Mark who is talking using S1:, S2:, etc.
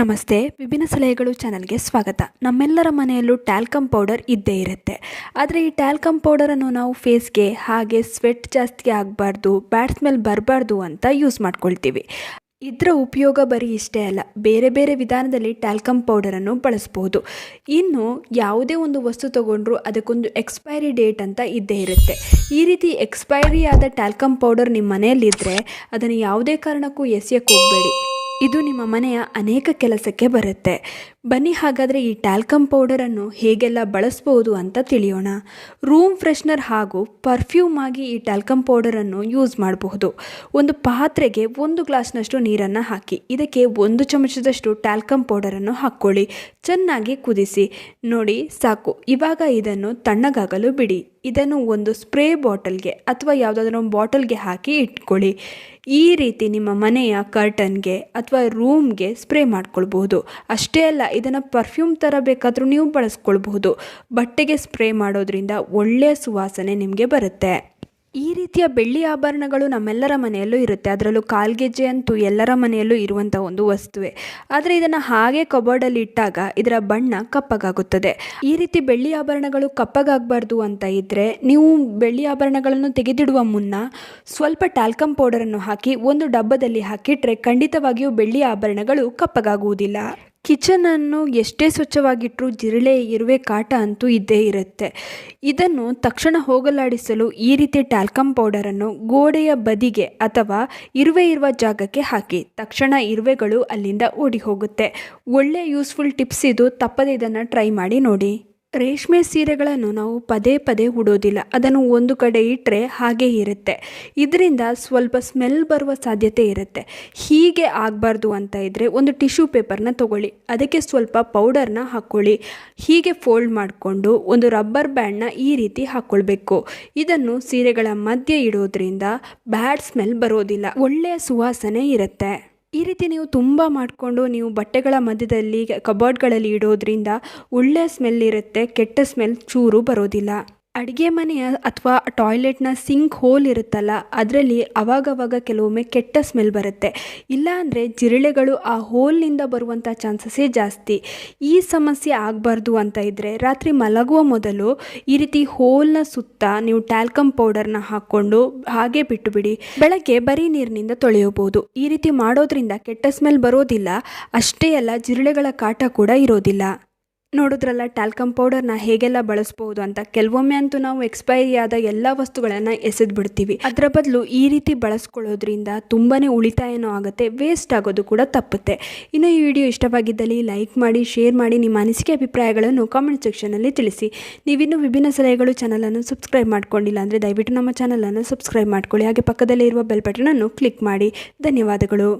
S1: ನಮಸ್ತೆ. ವಿಭಿನ್ನ ಸಲಹೆಗಳು ಚಾನಲ್ಗೆ ಸ್ವಾಗತ. ನಮ್ಮೆಲ್ಲರ ಮನೆಯಲ್ಲೂ ಟ್ಯಾಲ್ಕಮ್ ಪೌಡರ್ ಇದ್ದೇ ಇರುತ್ತೆ. ಆದರೆ ಈ ಟ್ಯಾಲ್ಕಮ್ ಪೌಡರನ್ನು ನಾವು ಫೇಸ್ಗೆ ಹಾಗೆ ಸ್ವೆಟ್ ಜಾಸ್ತಿ ಆಗಬಾರ್ದು, ಬ್ಯಾಡ್ ಸ್ಮೆಲ್ ಬರಬಾರ್ದು ಅಂತ ಯೂಸ್ ಮಾಡ್ಕೊಳ್ತೀವಿ. ಇದರ ಉಪಯೋಗ ಬರೀ ಇಷ್ಟೇ ಅಲ್ಲ, ಬೇರೆ ಬೇರೆ ವಿಧಾನದಲ್ಲಿ ಟ್ಯಾಲ್ಕಮ್ ಪೌಡರನ್ನು ಬಳಸ್ಬೋದು. ಇನ್ನು ಯಾವುದೇ ಒಂದು ವಸ್ತು ತಗೊಂಡ್ರೂ ಅದಕ್ಕೊಂದು ಎಕ್ಸ್ಪೈರಿ ಡೇಟ್ ಅಂತ ಇದ್ದೇ ಇರುತ್ತೆ. ಈ ರೀತಿ ಎಕ್ಸ್ಪೈರಿ ಆದ ಟ್ಯಾಲ್ಕಮ್ ಪೌಡರ್ ನಿಮ್ಮ ಮನೆಯಲ್ಲಿದ್ದರೆ ಅದನ್ನು ಯಾವುದೇ ಕಾರಣಕ್ಕೂ ಎಸೆಯಕ್ಕೆ ಹೋಗಬೇಡಿ. ಇದು ನಿಮ್ಮ ಮನೆಯ ಅನೇಕ ಕೆಲಸಕ್ಕೆ ಬರುತ್ತೆ. ಬನ್ನಿ ಹಾಗಾದರೆ ಈ ಟ್ಯಾಲ್ಕಮ್ ಪೌಡರನ್ನು ಹೇಗೆಲ್ಲ ಬಳಸ್ಬೋದು ಅಂತ ತಿಳಿಯೋಣ. ರೂಮ್ ಫ್ರೆಶ್ನರ್ ಹಾಗೂ ಪರ್ಫ್ಯೂಮ್ ಆಗಿ ಈ ಟ್ಯಾಲ್ಕಮ್ ಪೌಡರನ್ನು ಯೂಸ್ ಮಾಡಬಹುದು. ಒಂದು ಪಾತ್ರೆಗೆ ಒಂದು ಗ್ಲಾಸ್ನಷ್ಟು ನೀರನ್ನು ಹಾಕಿ, ಇದಕ್ಕೆ ಒಂದು ಚಮಚದಷ್ಟು ಟ್ಯಾಲ್ಕಮ್ ಪೌಡರನ್ನು ಹಾಕ್ಕೊಳ್ಳಿ. ಚೆನ್ನಾಗಿ ಕುದಿಸಿ. ನೋಡಿ, ಸಾಕು. ಇವಾಗ ಇದನ್ನು ತಣ್ಣಗಾಗಲು ಬಿಡಿ. ಇದನ್ನು ಒಂದು ಸ್ಪ್ರೇ ಬಾಟಲ್ಗೆ ಅಥವಾ ಯಾವುದಾದ್ರೂ ಬಾಟಲ್ಗೆ ಹಾಕಿ ಇಟ್ಕೊಳ್ಳಿ. ಈ ರೀತಿ ನಿಮ್ಮ ಮನೆಯ ಕರ್ಟನ್ಗೆ ಅಥವಾ ರೂಮ್ಗೆ ಸ್ಪ್ರೇ ಮಾಡ್ಕೊಳ್ಬಹುದು. ಅಷ್ಟೇ ಅಲ್ಲ ಇದನ್ನು ಪರ್ಫ್ಯೂಮ್ ಥರ ಬೇಕಾದರೂ ನೀವು ಬಳಸ್ಕೊಳ್ಬಹುದು. ಬಟ್ಟೆಗೆ ಸ್ಪ್ರೇ ಮಾಡೋದ್ರಿಂದ ಒಳ್ಳೆಯ ಸುವಾಸನೆ ನಿಮಗೆ ಬರುತ್ತೆ. ಈ ರೀತಿಯ ಬೆಳ್ಳಿ ಆಭರಣಗಳು ನಮ್ಮೆಲ್ಲರ ಮನೆಯಲ್ಲೂ ಇರುತ್ತೆ. ಅದರಲ್ಲೂ ಕಾಲ್ಗೆಜ್ಜೆ ಅಂತೂ ಎಲ್ಲರ ಮನೆಯಲ್ಲೂ ಇರುವಂಥ ಒಂದು ವಸ್ತುವೆ. ಆದರೆ ಇದನ್ನು ಹಾಗೆ ಕಬೋರ್ಡಲ್ಲಿ ಇಟ್ಟಾಗ ಇದರ ಬಣ್ಣ ಕಪ್ಪಗಾಗುತ್ತದೆ. ಈ ರೀತಿ ಬೆಳ್ಳಿ ಆಭರಣಗಳು ಕಪ್ಪಗಾಗಬಾರ್ದು ಅಂತ ಇದ್ದರೆ ನೀವು ಬೆಳ್ಳಿ ಆಭರಣಗಳನ್ನು ತೆಗೆದಿಡುವ ಮುನ್ನ ಸ್ವಲ್ಪ ಟ್ಯಾಲ್ಕಮ್ ಪೌಡರನ್ನು ಹಾಕಿ ಒಂದು ಡಬ್ಬದಲ್ಲಿ ಹಾಕಿಟ್ರೆ ಖಂಡಿತವಾಗಿಯೂ ಬೆಳ್ಳಿ ಆಭರಣಗಳು ಕಪ್ಪಗಾಗುವುದಿಲ್ಲ. ಕಿಚನನ್ನು ಎಷ್ಟೇ ಸ್ವಚ್ಛವಾಗಿಟ್ಟರೂ ಜಿರಳೆ, ಇರುವೆ, ಕಾಟ ಅಂತೂ ಇದ್ದೇ ಇರುತ್ತೆ. ಇದನ್ನು ತಕ್ಷಣ ಹೋಗಲಾಡಿಸಲು ಈ ರೀತಿ ಟ್ಯಾಲ್ಕಮ್ ಪೌಡರನ್ನು ಗೋಡೆಯ ಬದಿಗೆ ಅಥವಾ ಇರುವೆ ಇರುವ ಜಾಗಕ್ಕೆ ಹಾಕಿ. ತಕ್ಷಣ ಇರುವೆಗಳು ಅಲ್ಲಿಂದ ಓಡಿ ಹೋಗುತ್ತೆ. ಒಳ್ಳೆಯ ಯೂಸ್ಫುಲ್ ಟಿಪ್ಸ್ ಇದು. ತಪ್ಪದೆ ಇದನ್ನು ಟ್ರೈ ಮಾಡಿ ನೋಡಿ. ರೇಷ್ಮೆ ಸೀರೆಗಳನ್ನು ನಾವು ಪದೇ ಪದೇ ಉಡೋದಿಲ್ಲ. ಅದನ್ನು ಒಂದು ಕಡೆ ಇಟ್ಟರೆ ಹಾಗೇ ಇರುತ್ತೆ. ಇದರಿಂದ ಸ್ವಲ್ಪ ಸ್ಮೆಲ್ ಬರುವ ಸಾಧ್ಯತೆ ಇರುತ್ತೆ. ಹೀಗೆ ಆಗಬಾರ್ದು ಅಂತ ಇದ್ದರೆ ಒಂದು ಟಿಶ್ಯೂ ಪೇಪರ್ನ ತಗೊಳ್ಳಿ. ಅದಕ್ಕೆ ಸ್ವಲ್ಪ ಪೌಡರ್ನ ಹಾಕ್ಕೊಳ್ಳಿ ಹೀಗೆ ಫೋಲ್ಡ್ ಮಾಡಿಕೊಂಡು ಒಂದು ರಬ್ಬರ್ ಬ್ಯಾಂಡ್ನ ಈ ರೀತಿ ಹಾಕ್ಕೊಳ್ಬೇಕು ಇದನ್ನು ಸೀರೆಗಳ ಮಧ್ಯೆ ಇಡೋದ್ರಿಂದ ಬ್ಯಾಡ್ ಸ್ಮೆಲ್ ಬರೋದಿಲ್ಲ. ಒಳ್ಳೆಯ ಸುವಾಸನೆ ಇರುತ್ತೆ. ಈ ರೀತಿ ನೀವು ತುಂಬ ಮಾಡಿಕೊಂಡು ನೀವು ಬಟ್ಟೆಗಳ ಮಧ್ಯದಲ್ಲಿ ಕಬೋರ್ಡ್ಗಳಲ್ಲಿ ಇಡೋದ್ರಿಂದ ಒಳ್ಳೆಯ ಸ್ಮೆಲ್ ಇರುತ್ತೆ, ಕೆಟ್ಟ ಸ್ಮೆಲ್ ಚೂರು ಬರೋದಿಲ್ಲ. ಅಡುಗೆ ಮನೆಯ ಅಥವಾ ಟಾಯ್ಲೆಟ್ನ ಸಿಂಕ್ ಹೋಲ್ ಇರುತ್ತಲ್ಲ, ಅದರಲ್ಲಿ ಅವಾಗವಾಗ ಕೆಲವೊಮ್ಮೆ ಕೆಟ್ಟ ಸ್ಮೆಲ್ ಬರುತ್ತೆ. ಇಲ್ಲ ಅಂದರೆ ಜಿರಳೆಗಳು ಆ ಹೋಲ್ನಿಂದ ಬರುವಂಥ ಚಾನ್ಸಸ್ಸೇ ಜಾಸ್ತಿ. ಈ ಸಮಸ್ಯೆ ಆಗಬಾರ್ದು ಅಂತ ಇದ್ದರೆ ರಾತ್ರಿ ಮಲಗುವ ಮೊದಲು ಈ ರೀತಿ ಹೋಲ್ನ ಸುತ್ತ ನೀವು ಟ್ಯಾಲ್ಕಮ್ ಪೌಡರ್ನ ಹಾಕ್ಕೊಂಡು ಹಾಗೆ ಬಿಟ್ಟುಬಿಡಿ. ಬೆಳಗ್ಗೆ ಬರೀ ನೀರಿನಿಂದ ತೊಳೆಯಬಹುದು. ಈ ರೀತಿ ಮಾಡೋದ್ರಿಂದ ಕೆಟ್ಟ ಸ್ಮೆಲ್ ಬರೋದಿಲ್ಲ, ಅಷ್ಟೇ ಅಲ್ಲ ಜಿರಳೆಗಳ ಕಾಟ ಕೂಡ ಇರೋದಿಲ್ಲ. ನೋಡಿದ್ರಲ್ಲ ಟ್ಯಾಲ್ಕಮ್ ಪೌಡರ್ನ ಹೇಗೆಲ್ಲ ಬಳಸ್ಬೋದು ಅಂತ. ಕೆಲವೊಮ್ಮೆ ಅಂತೂ ನಾವು ಎಕ್ಸ್ಪೈರಿ ಆದ ಎಲ್ಲ ವಸ್ತುಗಳನ್ನು ಎಸೆದು ಬಿಡ್ತೀವಿ ಅದರ ಬದಲು ಈ ರೀತಿ ಬಳಸ್ಕೊಳ್ಳೋದ್ರಿಂದ ತುಂಬಾ ಉಳಿತಾಯನೂ ಆಗುತ್ತೆ ವೇಸ್ಟ್ ಆಗೋದು ಕೂಡ ತಪ್ಪುತ್ತೆ. ಇನ್ನು ಈ ವಿಡಿಯೋ ಇಷ್ಟವಾಗಿದ್ದಲ್ಲಿ ಲೈಕ್ ಮಾಡಿ ಶೇರ್ ಮಾಡಿ ನಿಮ್ಮ ಅನಿಸಿಕೆ ಅಭಿಪ್ರಾಯಗಳನ್ನು ಕಾಮೆಂಟ್ ಸೆಕ್ಷನಲ್ಲಿ ತಿಳಿಸಿ. ನೀವಿನ್ನೂ ವಿಭಿನ್ನ ಸಲಹೆಗಳು ಚಾನಲನ್ನು ಸಬ್ಸ್ಕ್ರೈಬ್ ಮಾಡ್ಕೊಂಡಿಲ್ಲ ಅಂದರೆ ದಯವಿಟ್ಟು ನಮ್ಮ ಚಾನಲನ್ನು ಸಬ್ಸ್ಕ್ರೈಬ್ ಮಾಡ್ಕೊಳ್ಳಿ. ಹಾಗೆ ಪಕ್ಕದಲ್ಲೇ ಇರುವ ಬೆಲ್ ಬಟನನ್ನು ಕ್ಲಿಕ್ ಮಾಡಿ. ಧನ್ಯವಾದಗಳು.